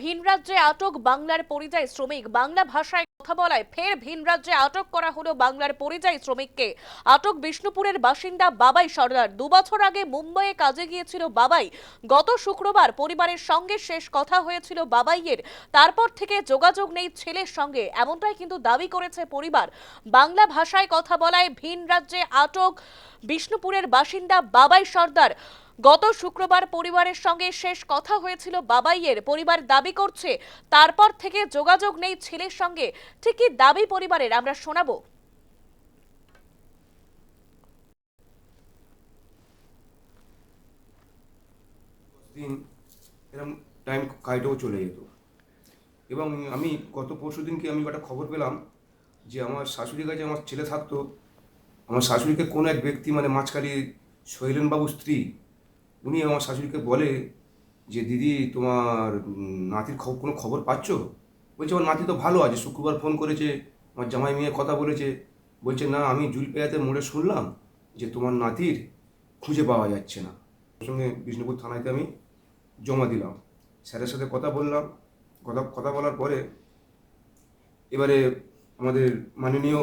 ভিন রাজ্যে আটক বাংলার পরিযায়ী শ্রমিক। বাংলা ভাষায় কথা বলায় ফের ভিন রাজ্যে আটক করা হলো বাংলার পরিযায়ী শ্রমিককে। আটক বিষ্ণুপুরের বাসিন্দা বাবাই সর্দার। দুবছর আগে মুম্বাইয়ে কাজে গিয়েছিল বাবাই। গত শুক্রবার পরিবারের সঙ্গে শেষ কথা হয়েছিল বাবাইয়ের। তারপর থেকে যোগাযোগ নেই ছেলের সঙ্গে। এমনটাই কিন্তু দাবি করেছে পরিবার। বাংলা ভাষায় কথা বলায় ভিন রাজ্যে আটক বিষ্ণুপুরের বাসিন্দা বাবাই সর্দার। গত শুক্রবার পরিবারের সঙ্গে শেষ কথা হয়েছিল বাবাইয়ের। পরিবার দাবি করছে, তারপর থেকে যোগাযোগ নেই ছেলের সঙ্গে। ঠিক কি দাবি পরিবারের, আমরা শোনাবো। দিন এরকম টাইম কাইটেও চলে যেত। এবং আমি গত পরশু দিনকে আমি একটা খবর পেলাম যে আমার শাশুড়ির কাছে আমার ছেলে থাকতো। আমার শাশুড়িকে কোনো এক ব্যক্তি মানে মাঝখালি শৈলেনবাবুর স্ত্রী উনি আমার শাশুড়িকে বলে যে দিদি তোমার নাতির খবর কোনো খবর পাচ্ছ? বলছে আমার নাতি তো ভালো আছে শুক্রবার ফোন করেছে আমার জামাই মেয়ে কথা বলেছে। বলছে না আমি জুলপেয়াতে মোড়ে শুনলাম যে তোমার নাতির খুঁজে পাওয়া যাচ্ছে না। সঙ্গে বিষ্ণুপুর থানাতে আমি জমা দিলাম। স্যারের সাথে কথা বললাম। কথা কথা বলার পরে এবারে আমাদের মাননীয়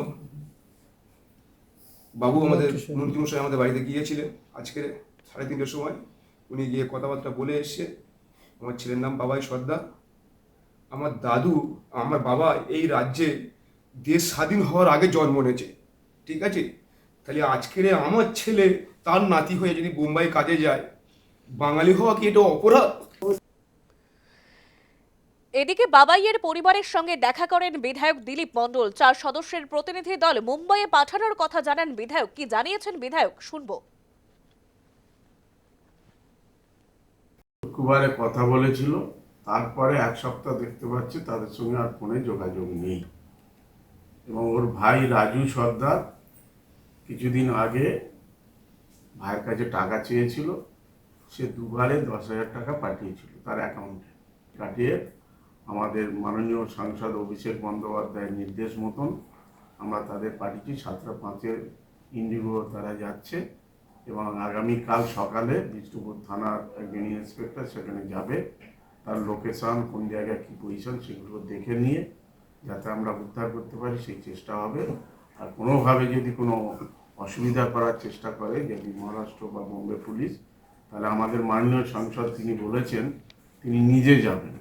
বাবু আমাদের মন্ত্রীমশাই আমাদের বাড়িতে গিয়েছিলেন আজকে সাড়ে তিনটের সময়। উনি গিয়ে কথাবার্তা বলে এসছে আমার ছেলের নাম বাবাই সর্দার আমার দাদু, আমার বাবা এই রাজ্যে দেশ স্বাধীন হওয়ার আগে জন্ম নিয়েছে ঠিক আছে? তাহলে আজকের আমার ছেলে, তার নাতি হয়ে যদি বোম্বাই কাজে যায়, বাঙালি হওয়া কি এটা অপরাধ? এদিকে বাবাইয়ের পরিবারের সঙ্গে দেখা করেন বিধায়ক দিলীপ মণ্ডল, চার সদস্যের প্রতিনিধি দল মুম্বাইয়ে পাঠানোর কথা জানান বিধায়ক। কি জানিয়েছেন বিধায়ক? শুনব। শুক্রবারে কথা বলেছিল, তারপরে এক সপ্তাহ দেখতে পাচ্ছি তাদের সঙ্গে আর ফোনে যোগাযোগ নেই। এবং ওর ভাই রাজু সর্দার কিছুদিন আগে ভাইয়ের কাছে টাকা চেয়েছিল, সে দুবারে দশ হাজার টাকা পাঠিয়েছিল তার অ্যাকাউন্টে কাটিয়ে আমাদের মাননীয় সাংসদ অভিষেক বন্দ্যোপাধ্যায়ের নির্দেশ মতন আমরা তাদের পাঠিয়েছি, সাতটা পাঁচের ইন্ডিগো তারা যাচ্ছে। এবং আগামীকাল সকালে বিষ্ণুপুর থানার একজন ইন্সপেক্টর সেখানে যাবে, তার লোকেশন কোন জায়গায় কী পজিশন সেগুলো দেখে নিয়ে যাতে আমরা উদ্ধার করতে পারি, সেই চেষ্টা হবে। আর কোনোভাবে যদি কোনো অসুবিধা করার চেষ্টা করে, যদি মহারাষ্ট্র বা বোম্বে পুলিশ, তাহলে আমাদের মাননীয় সাংসদ তিনি বলেছেন, তিনি নিজে যাবেন।